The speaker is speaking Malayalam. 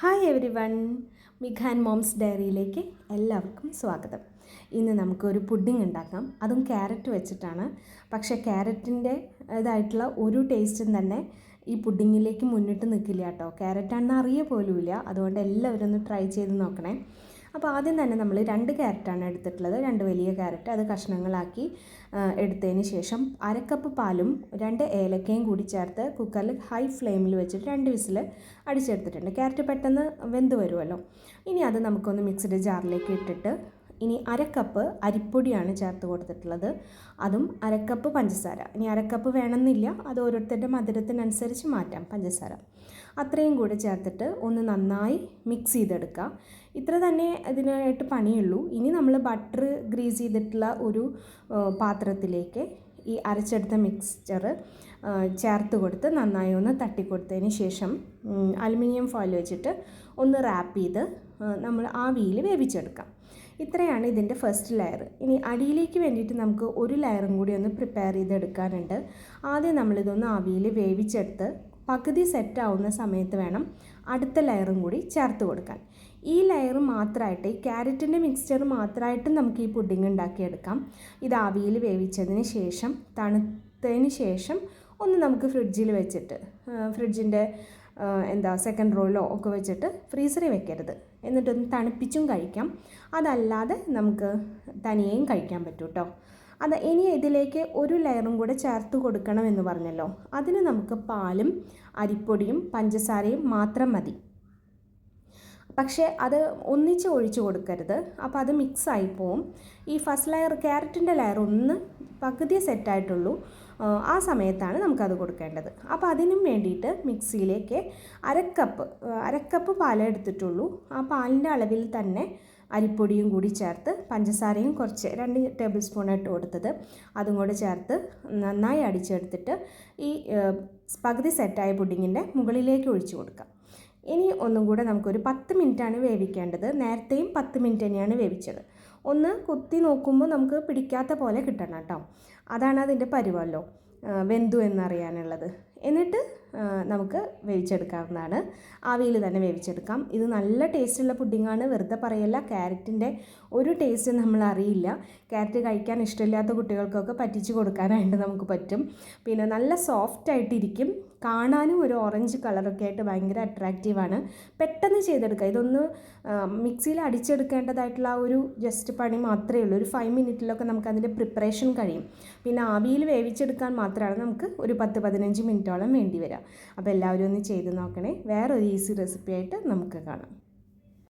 Hi everyone Mikhan moms ഡയറിയിലേക്ക് എല്ലാവർക്കും സ്വാഗതം. ഇന്ന് നമുക്കൊരു പുഡിംഗ് ഉണ്ടാക്കാം. അതും ക്യാരറ്റ് വെച്ചിട്ടാണ്. പക്ഷേ ക്യാരറ്റിന്റെ ഇതായിട്ടുള്ള ഒരു ടേസ്റ്റും തന്നെ ഈ പുഡിങ്ങിലേക്ക് മുന്നിട്ട് നിൽക്കില്ല കേട്ടോ. ക്യാരറ്റാണെന്ന് അറിയ പോലുമില്ല അതുകൊണ്ട് എല്ലാവരും ഒന്ന് ട്രൈ ചെയ്ത് നോക്കണേ. അപ്പോൾ ആദ്യം തന്നെ നമ്മൾ രണ്ട് ക്യാരറ്റാണ് എടുത്തിട്ടുള്ളത്. രണ്ട് വലിയ ക്യാരറ്റ്. അത് കഷ്ണങ്ങളാക്കി എടുത്തതിന് ശേഷം അരക്കപ്പ് പാലും രണ്ട് ഏലക്കയും കൂടി ചേർത്ത് കുക്കറിൽ ഹൈ ഫ്ലെയിമിൽ വെച്ചിട്ട് രണ്ട് വിസിൽ അടിച്ചെടുത്തിട്ടുണ്ട്. ക്യാരറ്റ് പെട്ടെന്ന് വെന്ത് വരുമല്ലോ. ഇനി അത് നമുക്കൊന്ന് മിക്സ്ഡ് ജാറിലേക്ക് ഇട്ടിട്ട് ഇനി അരക്കപ്പ് അരിപ്പൊടിയാണ് ചേർത്ത് കൊടുത്തിട്ടുള്ളത്. അതും അരക്കപ്പ് പഞ്ചസാര. ഇനി അരക്കപ്പ് വേണമെന്നില്ല. അത് ഓരോരുത്തരുടെ മധുരത്തിനനുസരിച്ച് മാറ്റാം പഞ്ചസാര. അത്രയും കൂടെ ചേർത്തിട്ട് ഒന്ന് നന്നായി മിക്സ് ചെയ്തെടുക്കുക. ഇത്ര തന്നെ ഇതിനായിട്ട് പണിയുള്ളൂ. ഇനി നമ്മൾ ബട്ടർ ഗ്രീസ് ചെയ്തിട്ടുള്ള ഒരു പാത്രത്തിലേക്ക് ഈ അരച്ചെടുത്ത മിക്സ്ചർ ചേർത്ത് കൊടുത്ത് നന്നായി ഒന്ന് തട്ടിക്കൊടുത്തതിന് ശേഷം അലുമിനിയം ഫോയിൽ വെച്ചിട്ട് ഒന്ന് റാപ്പ് ചെയ്ത് നമ്മൾ ആവിയിൽ വേവിച്ചെടുക്കാം. ഇത്രയാണ് ഇതിന്റെ ഫസ്റ്റ് ലെയർ ഇനി അടിയിലേക്ക് വേണ്ടിയിട്ട് നമുക്ക് ഒരു ലെയറും കൂടി ഒന്ന് പ്രിപ്പയർ ചെയ്തെടുക്കാനുണ്ട്. ആദ്യം നമ്മളിതൊന്ന് ആവിയിൽ വേവിച്ചെടുത്ത് പകുതി സെറ്റ് ആവുന്ന സമയത്ത് വേണം അടുത്ത ലെയറും കൂടി ചേർത്ത് കൊടുക്കാൻ. ഈ ലെയർ മാത്രമായിട്ട് ഈ ക്യാരറ്റിന്റെ മിക്സ്ചർ മാത്രമായിട്ട് നമുക്ക് ഈ പുഡിങ് ഉണ്ടാക്കിയെടുക്കാം. ഇത് ആവിയിൽ വേവിച്ചതിന് ശേഷം തണുത്തതിന് ശേഷം ഒന്ന് നമുക്ക് ഫ്രിഡ്ജിൽ വെച്ചിട്ട് ഫ്രിഡ്ജിന്റെ എന്താ സെക്കൻഡ് റോയിലോ ഒക്കെ വെച്ചിട്ട് ഫ്രീസറിൽ വെക്കരുത്. എന്നിട്ടൊന്ന് തണുപ്പിച്ചും കഴിക്കാം. അതല്ലാതെ നമുക്ക് തനിയെയും കഴിക്കാൻ പറ്റൂ കേട്ടോ അത് ഇനി ഇതിലേക്ക് ഒരു ലെയറും കൂടെ ചേർത്ത് കൊടുക്കണം എന്ന് പറഞ്ഞല്ലോ. അതിന് നമുക്ക് പാലും അരിപ്പൊടിയും പഞ്ചസാരയും മാത്രം മതി. പക്ഷേ അത് ഒന്നിച്ച് ഒഴിച്ച് കൊടുക്കരുത്. അപ്പോൾ അത് മിക്സ് ആയി പോവും. ഈ ഫസ്റ്റ് ലെയർ ക്യാരറ്റിന്റെ ലെയർ ഒന്ന് പകുതി സെറ്റായിട്ടുള്ളൂ ആ സമയത്താണ് നമുക്കത് കൊടുക്കേണ്ടത്. അപ്പോൾ അതിനും വേണ്ടിയിട്ട് മിക്സിയിലേക്ക് അരക്കപ്പ് അരക്കപ്പ് പാലെടുത്തിട്ടുള്ളൂ. ആ പാലിന്റെ അളവിൽ തന്നെ അരിപ്പൊടിയും കൂടി ചേർത്ത് പഞ്ചസാരയും കുറച്ച് രണ്ട് ടേബിൾ സ്പൂൺ ഇട്ട് കൊടുത്തത്. അതും കൂടെ ചേർത്ത് നന്നായി അടിച്ചെടുത്തിട്ട് ഈ പകുതി സെറ്റായ പുഡിങ്ങിന്റെ മുകളിലേക്ക് ഒഴിച്ചു കൊടുക്കാം. ഇനി ഒന്നും കൂടെ നമുക്കൊരു പത്ത് മിനിറ്റാണ് വേവിക്കേണ്ടത്. നേരത്തെയും പത്ത് മിനിറ്റ് തന്നെയാണ് വേവിച്ചത്. ഒന്ന് കുത്തി നോക്കുമ്പോൾ നമുക്ക് പിടിക്കാത്ത പോലെ കിട്ടണം കേട്ടോ. അതാണ് അതിന്റെ പരുവല്ലോ വെന്തു എന്നറിയാനുള്ളത്. എന്നിട്ട് നമുക്ക് വേവിച്ചെടുക്കാവുന്നതാണ്. ആവിയിൽ തന്നെ വേവിച്ചെടുക്കാം. ഇത് നല്ല ടേസ്റ്റുള്ള പുഡിങ്ങാണ്. വെറുതെ പറയല്ല ക്യാരറ്റിന്റെ ഒരു ടേസ്റ്റ് നമ്മൾ അറിയില്ല. ക്യാരറ്റ് കഴിക്കാൻ ഇഷ്ടമില്ലാത്ത കുട്ടികൾക്കൊക്കെ പറ്റിച്ച് കൊടുക്കാനായിട്ട് നമുക്ക് പറ്റും. പിന്നെ നല്ല സോഫ്റ്റ് ആയിട്ടിരിക്കും. കാണാനും ഒരു ഓറഞ്ച് കളറൊക്കെ ആയിട്ട് ഭയങ്കര അട്രാക്റ്റീവാണ് പെട്ടെന്ന് ചെയ്തെടുക്കുക. ഇതൊന്ന് മിക്സിയിൽ അടിച്ചെടുക്കേണ്ടതായിട്ടുള്ള ഒരു ജസ്റ്റ് പണി മാത്രമേ ഉള്ളൂ. ഒരു ഫൈവ് മിനിറ്റിലൊക്കെ നമുക്ക് അതിന്റെ പ്രിപ്പറേഷൻ കഴിയും. പിന്നെ ആവിയിൽ വേവിച്ചെടുക്കാൻ മാത്രമാണ് നമുക്ക് ഒരു പത്ത് പതിനഞ്ച് മിനിറ്റോളം വേണ്ടി വരിക അപ്പോൾ എല്ലാവരും ഒന്ന് ചെയ്ത് നോക്കണേ. വേറൊരു ഈസി റെസിപ്പി ആയിട്ട് നമുക്ക് കാണാം.